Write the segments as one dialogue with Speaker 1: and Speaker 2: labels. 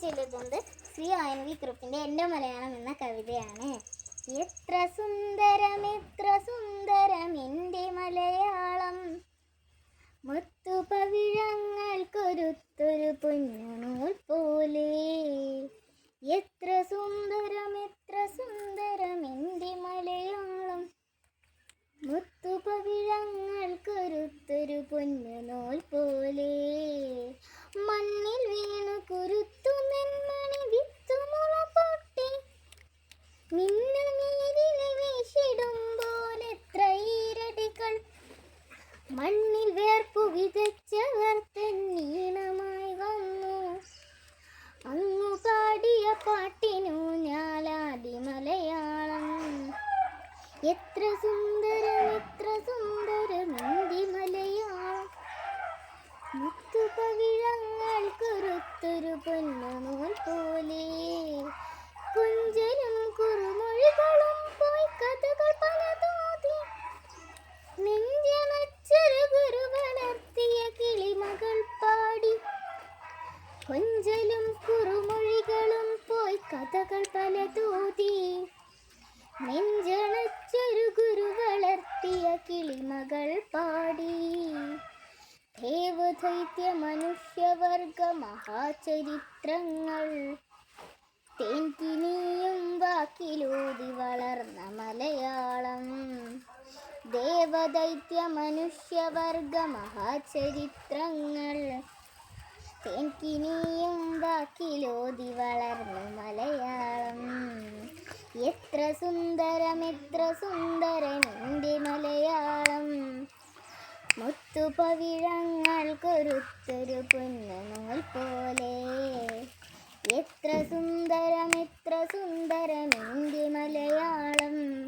Speaker 1: ചൊല്ലുന്നത് ശ്രീ ആയനവി കുറുപ്പിന്റെ എന്റെ മലയാളം എന്ന കവിതയാണ്. എത്ര സുന്ദരം എത്ര സുന്ദരം എന്റെ മലയാളം. മുത്തുപവിഴങ്ങൾക്കൊരുത്തൊരു പൊന്നുനൂൽ പോലെ. എത്ര സുന്ദരം എത്ര സുന്ദരം എന്റെ മലയാളം. മുത്തുപവിഴങ്ങൾക്കൊരുത്തൊരു പൊന്നുനൂൽ പോലെ. മണ്ണിൽ വേർപ്പു വിതച്ചവർ തെന്നീണമായി വന്നു. അങ്ങു പാടിയ പാട്ടിനു ഞാലാതി മലയാളം. എത്ര സുന്ദരം എത്ര സുന്ദരം ഇന്ത്യ മലയാളം. മുത്തുപവിഴങ്ങൾ കുറുത്തൊരു പൊന്നുനൂൽ പോലെ കൊഞ്ചലും കുറുമൊഴികളും പോയി കഥകൾ പല തോതി. നെഞ്ചണച്ചൊരു ഗുരു വളർത്തിയ കിളിമകൾ പാടി. ദേവദൈത്യ മനുഷ്യവർഗ മഹാചരിത്രങ്ങൾ. തേൻകിനിയും വാക്കിലൂതി വളർന്ന മലയാളം. ദേവദൈത്യ മനുഷ്യവർഗ മഹാചരിത്രങ്ങൾ. വാക്കിലോതി വളർന്നു മലയാളം. എത്ര സുന്ദരം എത്ര സുന്ദരൻ എന്റെ മലയാളം. മുത്തുപവിഴങ്ങൾ കൊരുത്തൊരു പൊന്നുനൂൽ പോലെ. എത്ര സുന്ദരം എത്ര സുന്ദരം എന്റെ മലയാളം.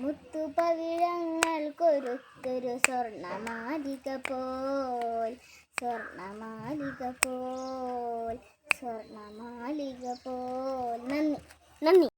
Speaker 1: മുത്തുപവിഴങ്ങൾ കൊരുത്തൊരു സ്വർണമാതിക പോൽ. സ്വർണമാലിക പോൽ സ്വർണമാലിക പോൽ. നന്ദി നന്ദി.